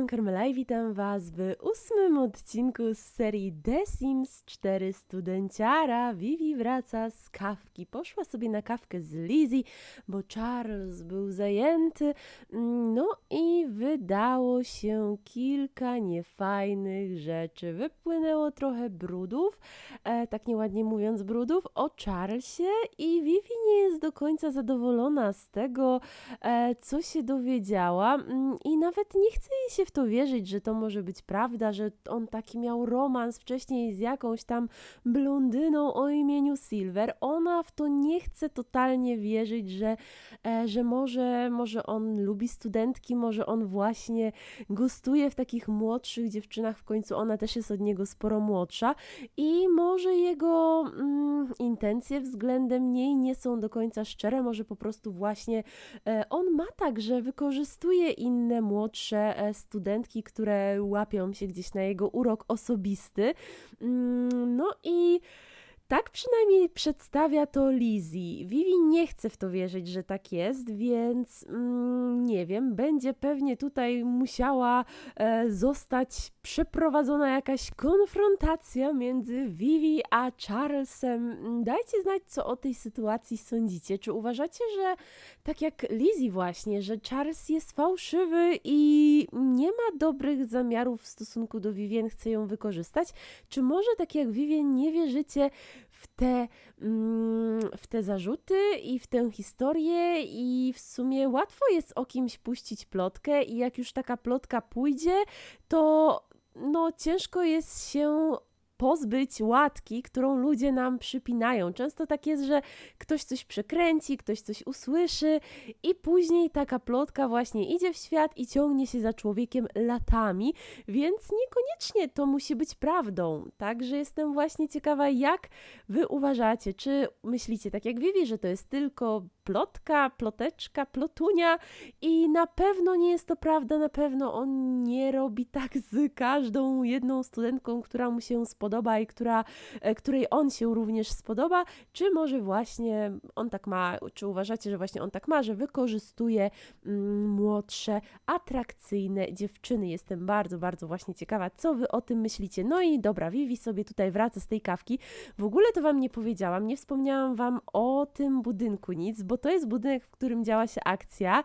jestem i witam Was w ósmym odcinku z serii The Sims 4 Studenciara. Vivi wraca z kawki. Poszła sobie na kawkę z Lizzie, bo Charles był zajęty. No i wydało się kilka niefajnych rzeczy. Wypłynęło trochę brudów, e, tak nieładnie mówiąc brudów, o Charlesie i Vivi nie jest do końca zadowolona z tego, e, co się dowiedziała mm, i nawet nie chce jej się w to wierzyć, że to może być prawda, że on taki miał romans wcześniej z jakąś tam blondyną o imieniu Silver. Ona w to nie chce totalnie wierzyć, że, e, że może, może on lubi studentki, może on właśnie gustuje w takich młodszych dziewczynach, w końcu ona też jest od niego sporo młodsza i może jego mm, intencje względem niej nie są do końca szczere, może po prostu właśnie e, on ma tak, że wykorzystuje inne młodsze e, studentki, które łapią się gdzieś na jego urok osobisty. Mm, No i tak przynajmniej przedstawia to Lizzie. Vivi nie chce w to wierzyć, że tak jest, więc mm, nie wiem, będzie pewnie tutaj musiała e, zostać przeprowadzona jakaś konfrontacja między Vivi a Charlesem. Dajcie znać, co o tej sytuacji sądzicie. Czy uważacie, że tak jak Lizzie właśnie, że Charles jest fałszywy i nie ma dobrych zamiarów w stosunku do Vivien, chce ją wykorzystać? Czy może tak jak Vivien nie wierzycie w te, mm, w te zarzuty i w tę historię i w sumie łatwo jest o kimś puścić plotkę i jak już taka plotka pójdzie, to no ciężko jest się pozbyć łatki, którą ludzie nam przypinają. Często tak jest, że ktoś coś przekręci, ktoś coś usłyszy i później taka plotka właśnie idzie w świat i ciągnie się za człowiekiem latami, więc niekoniecznie to musi być prawdą. Także jestem właśnie ciekawa, jak wy uważacie, czy myślicie tak jak Vivi, że to jest tylko plotka, ploteczka, plotunia i na pewno nie jest to prawda, na pewno on nie robi tak z każdą jedną studentką, która mu się spodoba i która, e, której on się również spodoba, czy może właśnie on tak ma, czy uważacie, że właśnie on tak ma, że wykorzystuje mm, młodsze, atrakcyjne dziewczyny. Jestem bardzo, bardzo właśnie ciekawa, co wy o tym myślicie. No i dobra, Vivi sobie tutaj wraca z tej kawki. W ogóle to wam nie powiedziałam, nie wspomniałam wam o tym budynku nic, bo to jest budynek, w którym działa się akcja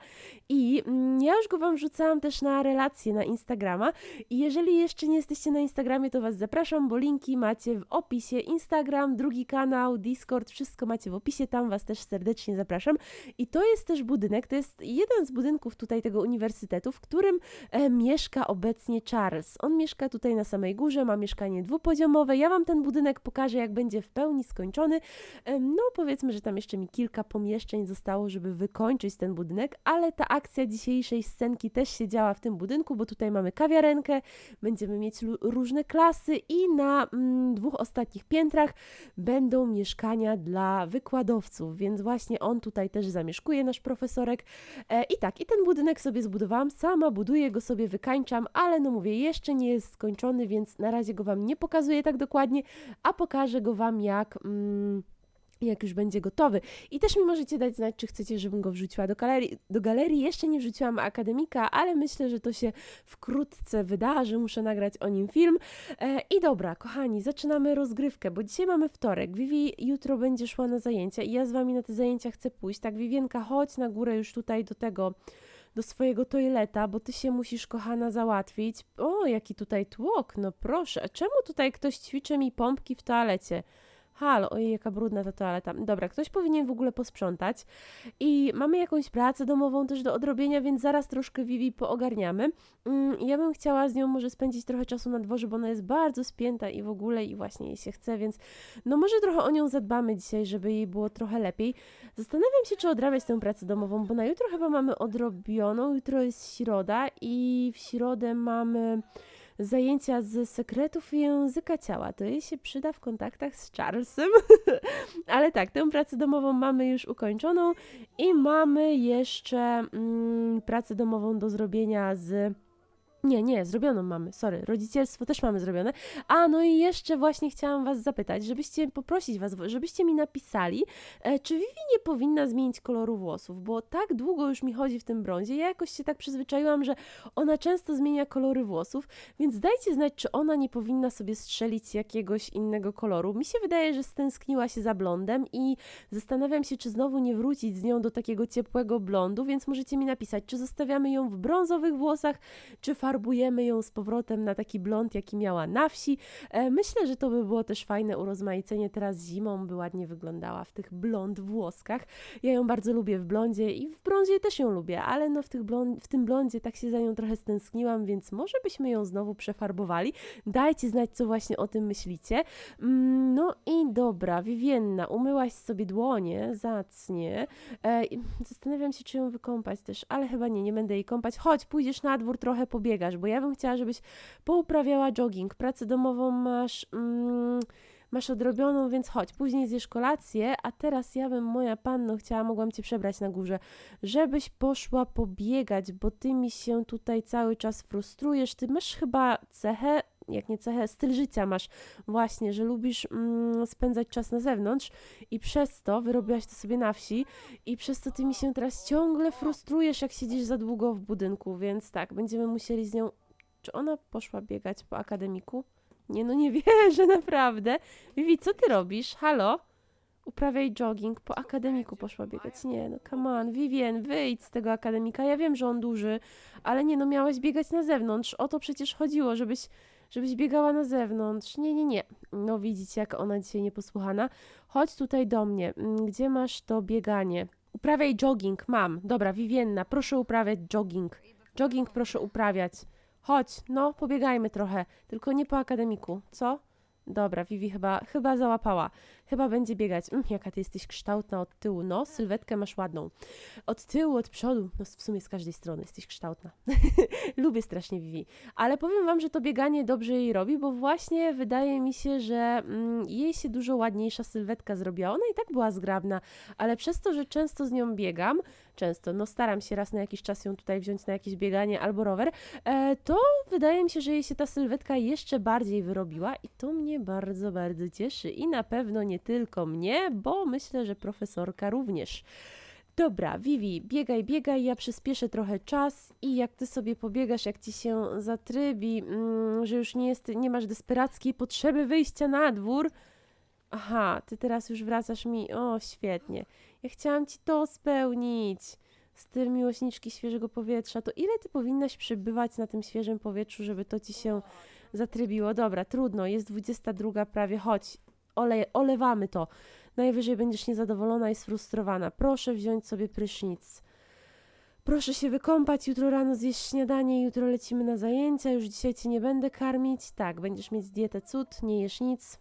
i mm, ja już go wam wrzucałam też na relację na Instagrama i jeżeli jeszcze nie jesteście na Instagramie, to was zapraszam, bo linki macie w opisie. Instagram, drugi kanał, Discord, wszystko macie w opisie, tam was też serdecznie zapraszam. I to jest też budynek, to jest jeden z budynków tutaj tego uniwersytetu, w którym e, mieszka obecnie Charles. On mieszka tutaj na samej górze, ma mieszkanie dwupoziomowe. Ja wam ten budynek pokażę, jak będzie w pełni skończony. E, no, powiedzmy, że tam jeszcze mi kilka pomieszczeń zostało, żeby wykończyć ten budynek, ale ta akcja dzisiejszej scenki też się działa w tym budynku, bo tutaj mamy kawiarenkę, będziemy mieć różne klasy i na dwóch ostatnich piętrach będą mieszkania dla wykładowców, więc właśnie on tutaj też zamieszkuje, nasz profesorek. E, I tak, i ten budynek sobie zbudowałam, sama buduję go sobie, wykańczam, ale no mówię, jeszcze nie jest skończony, więc na razie go Wam nie pokazuję tak dokładnie, a pokażę go Wam jak... Mm, jak już będzie gotowy. I też mi możecie dać znać, czy chcecie, żebym go wrzuciła do galerii. Do galerii jeszcze nie wrzuciłam akademika, ale myślę, że to się wkrótce wydarzy. Muszę nagrać o nim film. E, I dobra, kochani, zaczynamy rozgrywkę, bo dzisiaj mamy wtorek. Vivi jutro będzie szła na zajęcia i ja z wami na te zajęcia chcę pójść. Tak, Vivienka, chodź na górę już tutaj do tego do swojego toileta, bo ty się musisz, kochana, załatwić. O, jaki tutaj tłok, no proszę. Czemu tutaj ktoś ćwiczy mi pompki w toalecie? Halo, ojej, jaka brudna ta toaleta. Dobra, ktoś powinien w ogóle posprzątać. I mamy jakąś pracę domową też do odrobienia, więc zaraz troszkę Vivi poogarniamy. Mm, ja bym chciała z nią może spędzić trochę czasu na dworze, bo ona jest bardzo spięta i w ogóle i właśnie jej się chce, więc no może trochę o nią zadbamy dzisiaj, żeby jej było trochę lepiej. Zastanawiam się, czy odrabiać tę pracę domową, bo na jutro chyba mamy odrobioną. Jutro jest środa i w środę mamy zajęcia z sekretów języka ciała. To jej się przyda w kontaktach z Charlesem. Ale tak, tę pracę domową mamy już ukończoną i mamy jeszcze mm, pracę domową do zrobienia z Nie, nie, zrobioną mamy, sorry. Rodzicielstwo też mamy zrobione. A, no i jeszcze właśnie chciałam Was zapytać, żebyście poprosić Was, żebyście mi napisali, e, czy Vivi nie powinna zmienić koloru włosów, bo tak długo już mi chodzi w tym brązie. Ja jakoś się tak przyzwyczaiłam, że ona często zmienia kolory włosów, więc dajcie znać, czy ona nie powinna sobie strzelić jakiegoś innego koloru. Mi się wydaje, że stęskniła się za blondem i zastanawiam się, czy znowu nie wrócić z nią do takiego ciepłego blondu, więc możecie mi napisać, czy zostawiamy ją w brązowych włosach, czy farbujemy ją z powrotem na taki blond, jaki miała na wsi. E, myślę, że to by było też fajne urozmaicenie teraz zimą, by ładnie wyglądała w tych blond włoskach. Ja ją bardzo lubię w blondzie i w brązie też ją lubię, ale no w, tych blond, w tym blondzie tak się za nią trochę stęskniłam, więc może byśmy ją znowu przefarbowali. Dajcie znać, co właśnie o tym myślicie. Mm, no i dobra, Vivienna, umyłaś sobie dłonie, zacnie. E, zastanawiam się, czy ją wykąpać też, ale chyba nie, nie będę jej kąpać. Chodź, pójdziesz na dwór, trochę pobiegasz, bo ja bym chciała, żebyś pouprawiała jogging. Pracę domową masz... Mm, masz odrobioną, więc chodź, później zjesz kolację, a teraz ja bym, moja panno, chciała, mogłam cię przebrać na górze, żebyś poszła pobiegać, bo ty mi się tutaj cały czas frustrujesz, ty masz chyba cechę, jak nie cechę, styl życia masz właśnie, że lubisz mm, spędzać czas na zewnątrz i przez to wyrobiłaś to sobie na wsi i przez to ty mi się teraz ciągle frustrujesz, jak siedzisz za długo w budynku, więc tak, będziemy musieli z nią... Czy ona poszła biegać po akademiku? Nie, no nie wierzę, naprawdę. Vivi, co ty robisz? Halo? Uprawiaj jogging, po akademiku poszła biegać. Nie, no come on, Vivien, wyjdź z tego akademika. Ja wiem, że on duży, ale nie, no miałaś biegać na zewnątrz. O to przecież chodziło, żebyś, żebyś biegała na zewnątrz. Nie, nie, nie. No widzicie, jak ona dzisiaj nieposłuchana. Chodź tutaj do mnie. Mm, Gdzie masz to bieganie? Uprawiaj jogging, mam. Dobra, Vivienna, proszę uprawiać jogging. Jogging proszę uprawiać. Chodź, no, pobiegajmy trochę, tylko nie po akademiku, co? Dobra, Vivi chyba, chyba załapała. Chyba będzie biegać. Mm, jaka ty jesteś kształtna od tyłu. No, sylwetkę masz ładną. Od tyłu, od przodu. No, w sumie z każdej strony jesteś kształtna. Lubię strasznie Vivi. Ale powiem wam, że to bieganie dobrze jej robi, bo właśnie wydaje mi się, że mm, jej się dużo ładniejsza sylwetka zrobiła. Ona i tak była zgrabna, ale przez to, że często z nią biegam, często, no staram się raz na jakiś czas ją tutaj wziąć na jakieś bieganie albo rower, e, to wydaje mi się, że jej się ta sylwetka jeszcze bardziej wyrobiła i to mnie bardzo, bardzo cieszy. I na pewno nie tylko mnie, bo myślę, że profesorka również. Dobra, Vivi, biegaj, biegaj, ja przyspieszę trochę czas i jak ty sobie pobiegasz, jak ci się zatrybi, mm, że już nie, jest, nie masz desperackiej potrzeby wyjścia na dwór. Aha, ty teraz już wracasz mi. O, świetnie. Ja chciałam ci to spełnić. Styl miłośniczki świeżego powietrza. To ile ty powinnaś przebywać na tym świeżym powietrzu, żeby to ci się zatrybiło? Dobra, trudno, jest 22 prawie, chodź. Ole, olewamy to. Najwyżej będziesz niezadowolona i sfrustrowana. Proszę wziąć sobie prysznic. Proszę się wykąpać, jutro rano zjeść śniadanie, jutro lecimy na zajęcia, już dzisiaj cię nie będę karmić. Tak, będziesz mieć dietę cud, nie jesz nic.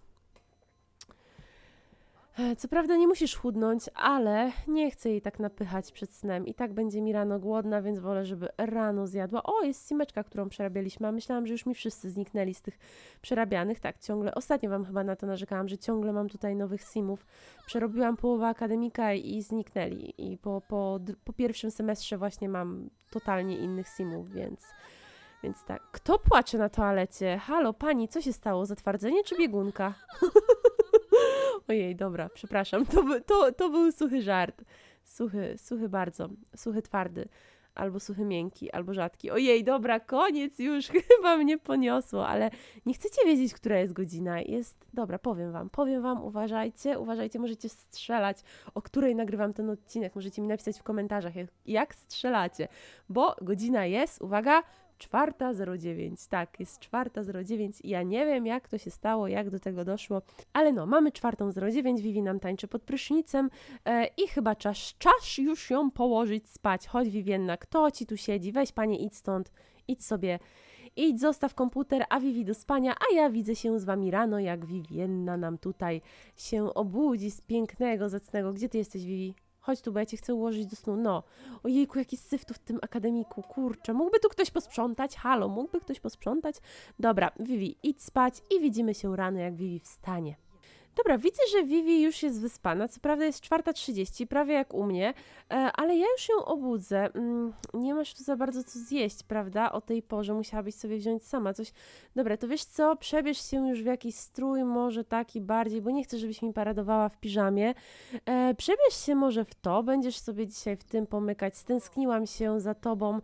E, Co prawda nie musisz chudnąć, ale nie chcę jej tak napychać przed snem. I tak będzie mi rano głodna, więc wolę, żeby rano zjadła. O, jest simeczka, którą przerabialiśmy, a myślałam, że już mi wszyscy zniknęli z tych przerabianych. Tak, ciągle. Ostatnio wam chyba na to narzekałam, że ciągle mam tutaj nowych simów. Przerobiłam połowę akademika i zniknęli. I po, po, po pierwszym semestrze właśnie mam totalnie innych simów, więc... Więc tak. Kto płacze na toalecie? Halo, pani, co się stało? Zatwardzenie czy biegunka? Ojej, dobra, przepraszam. To, to, to był suchy żart. Suchy, suchy bardzo. Suchy twardy. Albo suchy miękki, albo rzadki. Ojej, dobra, koniec już. Chyba mnie poniosło, ale nie chcecie wiedzieć, która jest godzina. Jest, dobra, powiem wam. Powiem wam, uważajcie, uważajcie, możecie strzelać, o której nagrywam ten odcinek. Możecie mi napisać w komentarzach, jak, jak strzelacie. Bo godzina jest, uwaga, 4.09. Tak, jest 4.09 i ja nie wiem, jak to się stało, jak do tego doszło, ale no, mamy 4.09, Vivi nam tańczy pod prysznicem e, i chyba czas, czas już ją położyć spać. Chodź, Vivienna, kto ci tu siedzi? Weź, panie, idź stąd, idź sobie, idź, zostaw komputer, a Vivi do spania, a ja widzę się z wami rano, jak Vivienna nam tutaj się obudzi z pięknego, zacnego. Gdzie ty jesteś, Vivi? Chodź tu, bo ja cię chcę ułożyć do snu. No. Ojejku, jaki syf tu w tym akademiku. Kurczę, mógłby tu ktoś posprzątać? Halo, mógłby ktoś posprzątać? Dobra, Vivi, idź spać i widzimy się rano, jak Vivi wstanie. Dobra, widzę, że Vivi już jest wyspana. Co prawda jest 4.30, prawie jak u mnie, e, ale ja już ją obudzę. Mm, nie masz tu za bardzo co zjeść, prawda? O tej porze musiałabyś sobie wziąć sama coś. Dobra, to wiesz co? Przebierz się już w jakiś strój, może taki bardziej, bo nie chcę, żebyś mi paradowała w piżamie. E, przebierz się może w to, będziesz sobie dzisiaj w tym pomykać. Stęskniłam się za tobą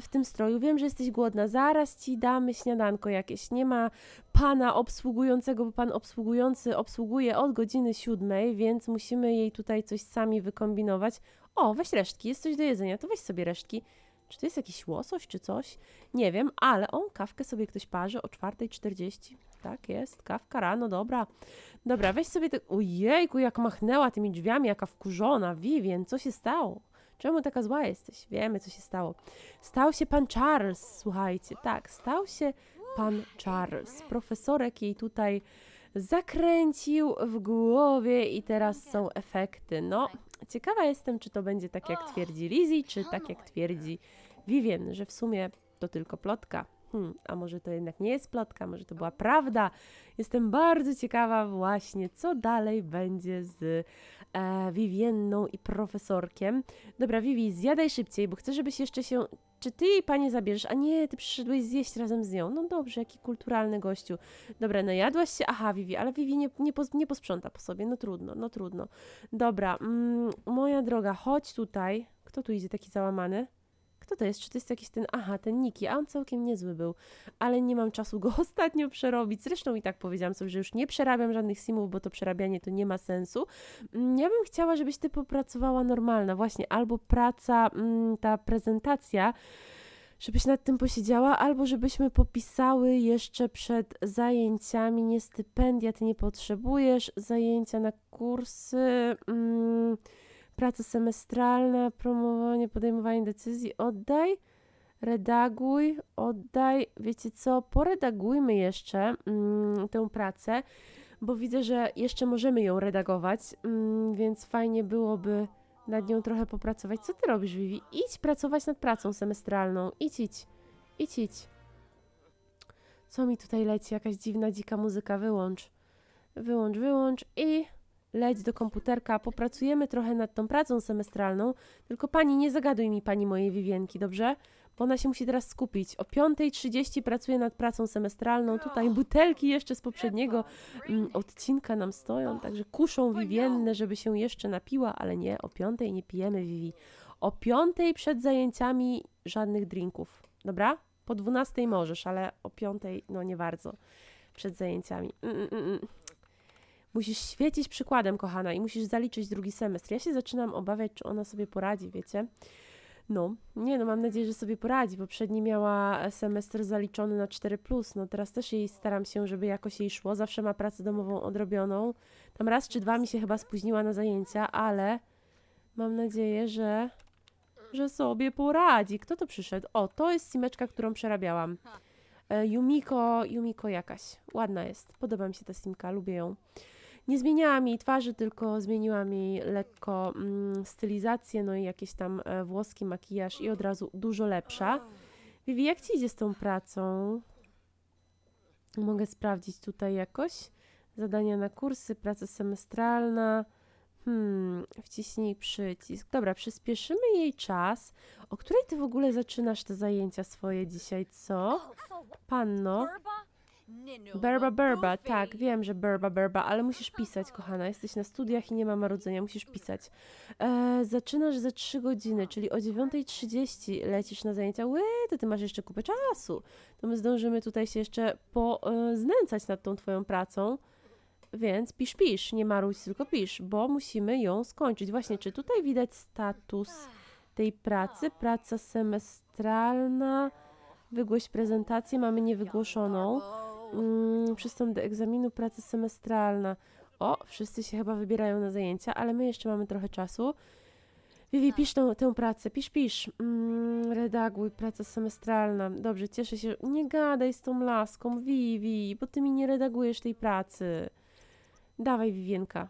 w tym stroju. Wiem, że jesteś głodna. Zaraz ci damy śniadanko jakieś. Nie ma pana obsługującego, bo pan obsługujący obsługuje od godziny siódmej, więc musimy jej tutaj coś sami wykombinować. O, weź resztki, jest coś do jedzenia, to weź sobie resztki. Czy to jest jakiś łosoś czy coś? Nie wiem, ale o, kawkę sobie ktoś parzy o 4.40. Tak jest, kawka rano, dobra. Dobra, weź sobie te... Ojejku, jak machnęła tymi drzwiami, jaka wkurzona. Vivien, co się stało? Czemu taka zła jesteś? Wiemy, co się stało. Stał się pan Charles, słuchajcie. Tak, stał się pan Charles. Profesorek jej tutaj zakręcił w głowie i teraz są efekty. No, ciekawa jestem, czy to będzie tak, jak twierdzi Lizzie, czy tak, jak twierdzi Vivien, że w sumie to tylko plotka. Hmm, a może to jednak nie jest plotka, może to była prawda. Jestem bardzo ciekawa właśnie, co dalej będzie z e, Vivienną i profesorkiem. Dobra, Vivi, zjadaj szybciej, bo chcę, żebyś jeszcze się... Czy ty jej panie zabierzesz? A nie, ty przyszedłeś zjeść razem z nią. No dobrze, jaki kulturalny gościu. Dobra, najadłaś się? Aha, Vivi, ale Vivi nie, nie, nie posprząta po sobie. No trudno, no trudno. Dobra, mm, moja droga, chodź tutaj. Kto tu idzie taki załamany? Kto to jest? Czy to jest jakiś ten... Aha, ten Niki, a on całkiem niezły był. Ale nie mam czasu go ostatnio przerobić. Zresztą i tak powiedziałam sobie, że już nie przerabiam żadnych simów, bo to przerabianie to nie ma sensu. Mm, Ja bym chciała, żebyś ty popracowała normalna, właśnie, albo praca, mm, ta prezentacja, żebyś nad tym posiedziała, albo żebyśmy popisały jeszcze przed zajęciami, nie stypendia, ty nie potrzebujesz, zajęcia na kursy, mm, praca semestralna, promowanie, podejmowanie decyzji, oddaj, redaguj, oddaj, wiecie co, poredagujmy jeszcze mm, tę pracę, bo widzę, że jeszcze możemy ją redagować, mm, więc fajnie byłoby nad nią trochę popracować. Co ty robisz, Vivi? Idź pracować nad pracą semestralną. Idź, idź. Idź, idź. Co mi tutaj leci? Jakaś dziwna, dzika muzyka. Wyłącz. Wyłącz, wyłącz i leć do komputerka. Popracujemy trochę nad tą pracą semestralną. Tylko pani, nie zagaduj mi pani mojej Wiwienki, dobrze? Bo ona się musi teraz skupić. O 5.30 pracuję nad pracą semestralną. Tutaj butelki jeszcze z poprzedniego mm, odcinka nam stoją, także kuszą Wiwiennę, żeby się jeszcze napiła, ale nie, o piątej nie pijemy Vivi. O piątej przed zajęciami żadnych drinków, dobra? Po dwunastej możesz, ale o piątej no nie bardzo przed zajęciami. Mm, mm, mm. Musisz świecić przykładem, kochana, i musisz zaliczyć drugi semestr. Ja się zaczynam obawiać, czy ona sobie poradzi, wiecie? No, nie no, mam nadzieję, że sobie poradzi. Poprzedni miała semestr zaliczony na 4+, no teraz też jej staram się, żeby jakoś jej szło. Zawsze ma pracę domową odrobioną. Tam raz czy dwa mi się chyba spóźniła na zajęcia, ale mam nadzieję, że, że sobie poradzi. Kto to przyszedł? O, to jest simeczka, którą przerabiałam. E, Yumiko, Yumiko jakaś. Ładna jest. Podoba mi się ta simka, lubię ją. Nie zmieniałam jej twarzy, tylko zmieniłam jej lekko mm, stylizację, no i jakieś tam e, włoski, makijaż i od razu dużo lepsza. Vivi, jak ci idzie z tą pracą? Mogę sprawdzić tutaj jakoś. Zadania na kursy, praca semestralna. Hmm, wciśnij przycisk. Dobra, przyspieszymy jej czas. O której ty w ogóle zaczynasz te zajęcia swoje dzisiaj, co? Panno? Berba, berba, tak, wiem, że berba, berba, ale musisz pisać, kochana. Jesteś na studiach i nie ma marudzenia, musisz pisać. E, zaczynasz za 3 godziny, czyli o 9.30 lecisz na zajęcia. Ły, to ty masz jeszcze kupę czasu. To my zdążymy tutaj się jeszcze poznęcać nad tą twoją pracą. Więc pisz, pisz, nie maruj, tylko pisz, bo musimy ją skończyć. Właśnie, czy tutaj widać status tej pracy? Praca semestralna, wygłoś prezentację, mamy niewygłoszoną. Mm, przystąp do egzaminu, praca semestralna. O, wszyscy się chyba wybierają na zajęcia, ale my jeszcze mamy trochę czasu. Vivi, pisz tą, tę pracę, pisz, pisz. Mm, redaguj, praca semestralna. Dobrze, cieszę się. Nie gadaj z tą laską, Vivi, bo ty mi nie redagujesz tej pracy. Dawaj, Wiwienka.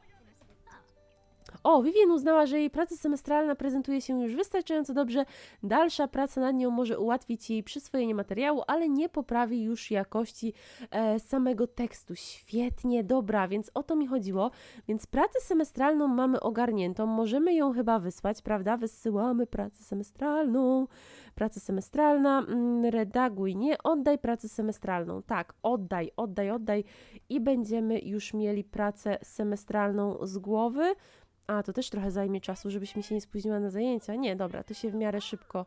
O, Vivien uznała, że jej praca semestralna prezentuje się już wystarczająco dobrze. Dalsza praca nad nią może ułatwić jej przyswojenie materiału, ale nie poprawi już jakości e, samego tekstu. Świetnie, dobra, więc o to mi chodziło. Więc pracę semestralną mamy ogarniętą. Możemy ją chyba wysłać, prawda? Wysyłamy pracę semestralną. Praca semestralna, mm, redaguj, nie, oddaj pracę semestralną. Tak, oddaj, oddaj, oddaj i będziemy już mieli pracę semestralną z głowy. A, to też trochę zajmie czasu, żebyś mi się nie spóźniła na zajęcia. Nie, dobra, to się w miarę szybko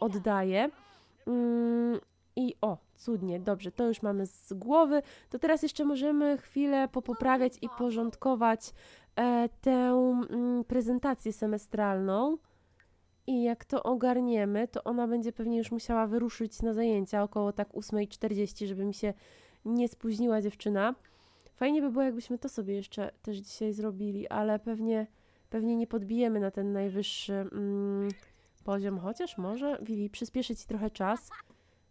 oddaje. Mm, I o, cudnie, dobrze, to już mamy z głowy. To teraz jeszcze możemy chwilę popoprawiać i porządkować e, tę mm, prezentację semestralną. I jak to ogarniemy, to ona będzie pewnie już musiała wyruszyć na zajęcia około tak 8.40, żeby mi się nie spóźniła dziewczyna. Fajnie by było, jakbyśmy to sobie jeszcze też dzisiaj zrobili, ale pewnie, pewnie nie podbijemy na ten najwyższy mm, poziom, chociaż może, Vivi, przyspieszy Ci trochę czas,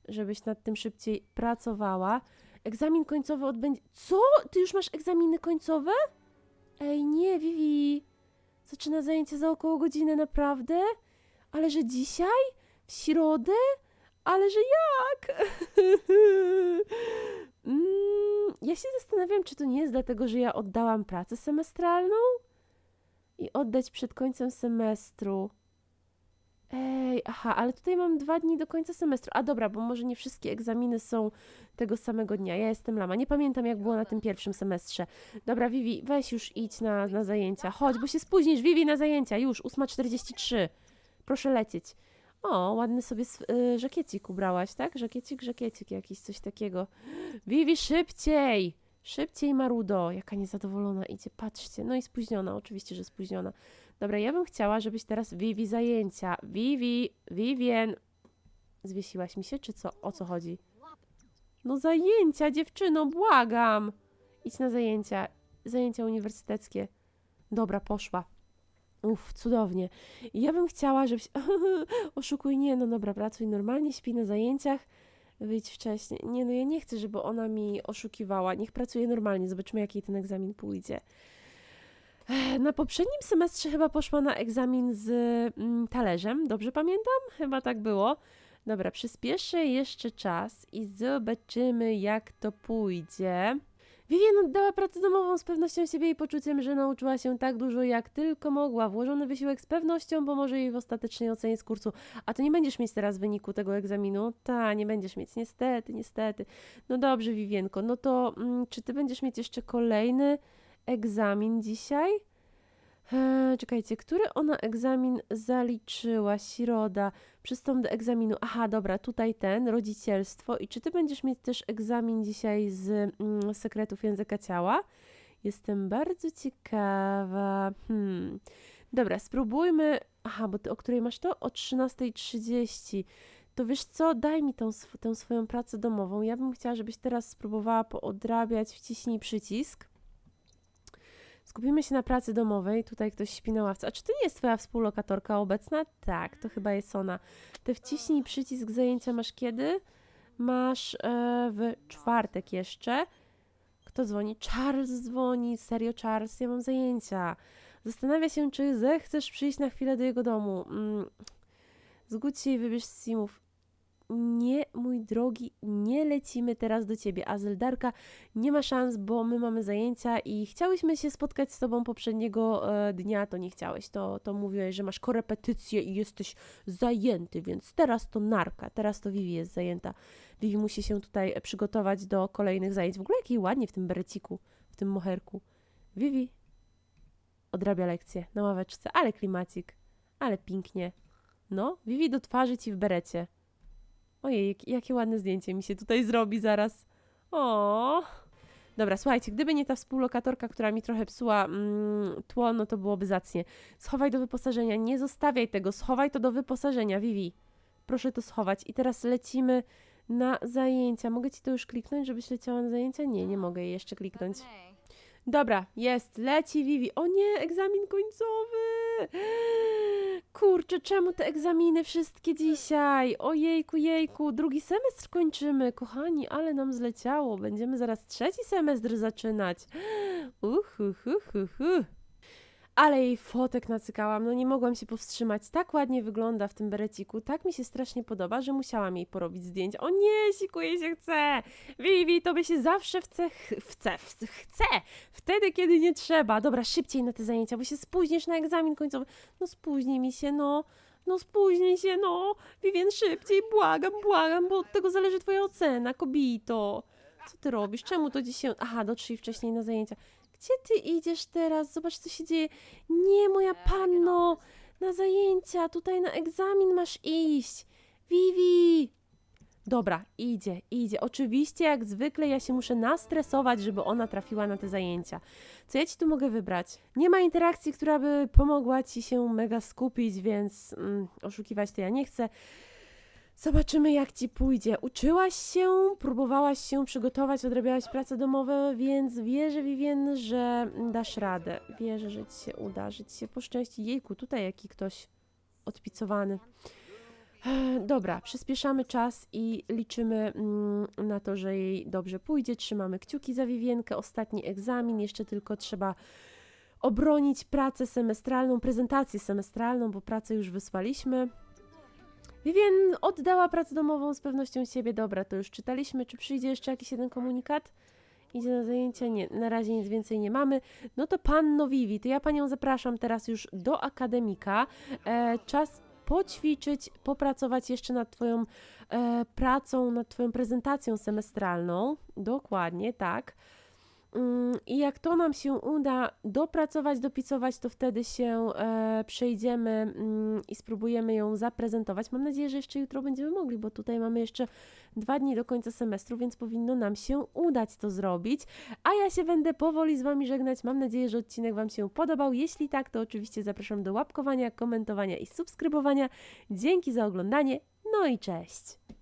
żebyś nad tym szybciej pracowała. Egzamin końcowy odbędzie... Co? Ty już masz egzaminy końcowe? Ej, nie, Vivi. Zaczyna zajęcie za około godziny, naprawdę? Ale że dzisiaj? W środę? Ale że jak? mm, ja się zastanawiam, czy to nie jest dlatego, że ja oddałam pracę semestralną i oddać przed końcem semestru. Ej, aha, ale tutaj mam dwa dni do końca semestru. A dobra, bo może nie wszystkie egzaminy są tego samego dnia. Ja jestem lama. Nie pamiętam, jak było na tym pierwszym semestrze. Dobra, Vivi, weź już idź na, na zajęcia. Chodź, bo się spóźnisz. Vivi, na zajęcia. Już, 8.43. Proszę lecieć. O, ładny sobie y, żakiecik ubrałaś, tak? Żakiecik, żakiecik jakiś, coś takiego. Vivi, szybciej! Szybciej, Marudo. Jaka niezadowolona idzie, patrzcie. No i spóźniona, oczywiście, że spóźniona. Dobra, ja bym chciała, żebyś teraz Vivi zajęcia. Vivi, Vivien. Zwiesiłaś mi się, czy co? O co chodzi? No zajęcia, dziewczyno, błagam. Idź na zajęcia. Zajęcia uniwersyteckie. Dobra, poszła. Uff, cudownie. Ja bym chciała, żebyś... Oszukuj, nie, no dobra, pracuj normalnie, śpi na zajęciach, wyjdź wcześniej. Nie, no ja nie chcę, żeby ona mi oszukiwała. Niech pracuje normalnie, zobaczymy, jaki ten egzamin pójdzie. Na poprzednim semestrze chyba poszła na egzamin z mm, talerzem, dobrze pamiętam? Chyba tak było. Dobra, przyspieszę jeszcze czas i zobaczymy, jak to pójdzie. Vivian oddała pracę domową z pewnością siebie i poczuciem, że nauczyła się tak dużo, jak tylko mogła. Włożony wysiłek z pewnością pomoże jej w ostatecznej ocenie z kursu. A to nie będziesz mieć teraz wyniku tego egzaminu? Ta, nie będziesz mieć, niestety, niestety. No dobrze, Vivienko, no to mm, czy ty będziesz mieć jeszcze kolejny egzamin dzisiaj? Eee, czekajcie, który ona egzamin zaliczyła? Środa. Przystąp do egzaminu. Aha, dobra, tutaj ten, rodzicielstwo. I czy ty będziesz mieć też egzamin dzisiaj z mm, sekretów języka ciała? Jestem bardzo ciekawa. Hmm. Dobra, spróbujmy. Aha, bo ty o której masz to? O 13.30. To wiesz co, daj mi tą, tę swoją pracę domową. Ja bym chciała, żebyś teraz spróbowała poodrabiać. Wciśnij przycisk. Skupimy się na pracy domowej. Tutaj ktoś śpi na ławce. A czy to nie jest twoja współlokatorka obecna? Tak, to chyba jest ona. Ty wciśnij przycisk zajęcia masz kiedy? Masz e, w czwartek jeszcze. Kto dzwoni? Charles dzwoni. Serio, Charles? Ja mam zajęcia. Zastanawia się, czy zechcesz przyjść na chwilę do jego domu. Mm. Zgódź się i wybierz z simów. Nie, mój drogi, nie lecimy teraz do ciebie. A Zeldarka nie ma szans, bo my mamy zajęcia i chciałyśmy się spotkać z tobą poprzedniego e, dnia, to nie chciałeś. To, to mówiłeś, że masz korepetycję i jesteś zajęty, więc teraz to narka, teraz to Vivi jest zajęta. Vivi musi się tutaj przygotować do kolejnych zajęć. W ogóle jakiej ładnie w tym bereciku, w tym moherku. Vivi odrabia lekcję na ławeczce, ale klimacik, ale pięknie. No, Vivi do twarzy ci w berecie. Ojej, jak, jakie ładne zdjęcie mi się tutaj zrobi zaraz. O. Dobra, słuchajcie, gdyby nie ta współlokatorka, która mi trochę psuła mm, tło, no to byłoby zacnie. Schowaj do wyposażenia, nie zostawiaj tego, schowaj to do wyposażenia, Vivi. Proszę to schować. I teraz lecimy na zajęcia. Mogę ci to już kliknąć, żebyś leciała na zajęcia? Nie, nie mogę jej jeszcze kliknąć. Dobra, jest, leci Vivi. O nie, egzamin końcowy! Kurczę, czemu te egzaminy wszystkie dzisiaj? Ojejku, jejku, drugi semestr kończymy. Kochani, ale nam zleciało. Będziemy zaraz trzeci semestr zaczynać. Uhu, hu, hu, hu. Ale jej fotek nacykałam, no nie mogłam się powstrzymać. Tak ładnie wygląda w tym bereciku, tak mi się strasznie podoba, że musiałam jej porobić zdjęcia. O nie, sikuje się chce. Vivi, tobie się zawsze chce, ch- chce, chce. Wtedy, kiedy nie trzeba. Dobra, szybciej na te zajęcia, bo się spóźnisz na egzamin końcowy. No spóźnij mi się, no. No spóźnij się, no. Vivien, szybciej, błagam, błagam, bo od tego zależy twoja ocena, kobito. Co ty robisz? Czemu to dzisiaj... Aha, dotrzyj wcześniej na zajęcia. Gdzie ty idziesz teraz? Zobacz, co się dzieje. Nie, moja panno, na zajęcia, tutaj na egzamin masz iść. Vivi! Dobra, idzie, idzie. Oczywiście, jak zwykle, ja się muszę nastresować, żeby ona trafiła na te zajęcia. Co ja ci tu mogę wybrać? Nie ma interakcji, która by pomogła ci się mega skupić, więc mm, oszukiwać to ja nie chcę. Zobaczymy, jak ci pójdzie. Uczyłaś się, próbowałaś się przygotować, odrabiałaś prace domowe, więc wierzę, Vivien, że dasz radę. Wierzę, że ci się uda, że ci się poszczęści. Jejku, tutaj jaki ktoś odpicowany. Dobra, przyspieszamy czas i liczymy mm, na to, że jej dobrze pójdzie. Trzymamy kciuki za Wiwienkę. Ostatni egzamin, jeszcze tylko trzeba obronić pracę semestralną, prezentację semestralną, bo pracę już wysłaliśmy. Vivien oddała pracę domową z pewnością siebie. Dobra, to już czytaliśmy. Czy przyjdzie jeszcze jakiś jeden komunikat? Idzie na zajęcia? Nie, na razie nic więcej nie mamy. No to panno Vivi, to ja panią zapraszam teraz już do akademika. E, czas poćwiczyć, popracować jeszcze nad twoją e, pracą, nad twoją prezentacją semestralną. Dokładnie, tak. Mm, I jak to nam się uda dopracować, dopicować, to wtedy się e, przejdziemy mm, i spróbujemy ją zaprezentować. Mam nadzieję, że jeszcze jutro będziemy mogli, bo tutaj mamy jeszcze dwa dni do końca semestru, więc powinno nam się udać to zrobić. A ja się będę powoli z Wami żegnać. Mam nadzieję, że odcinek Wam się podobał. Jeśli tak, to oczywiście zapraszam do łapkowania, komentowania i subskrybowania. Dzięki za oglądanie. No i cześć!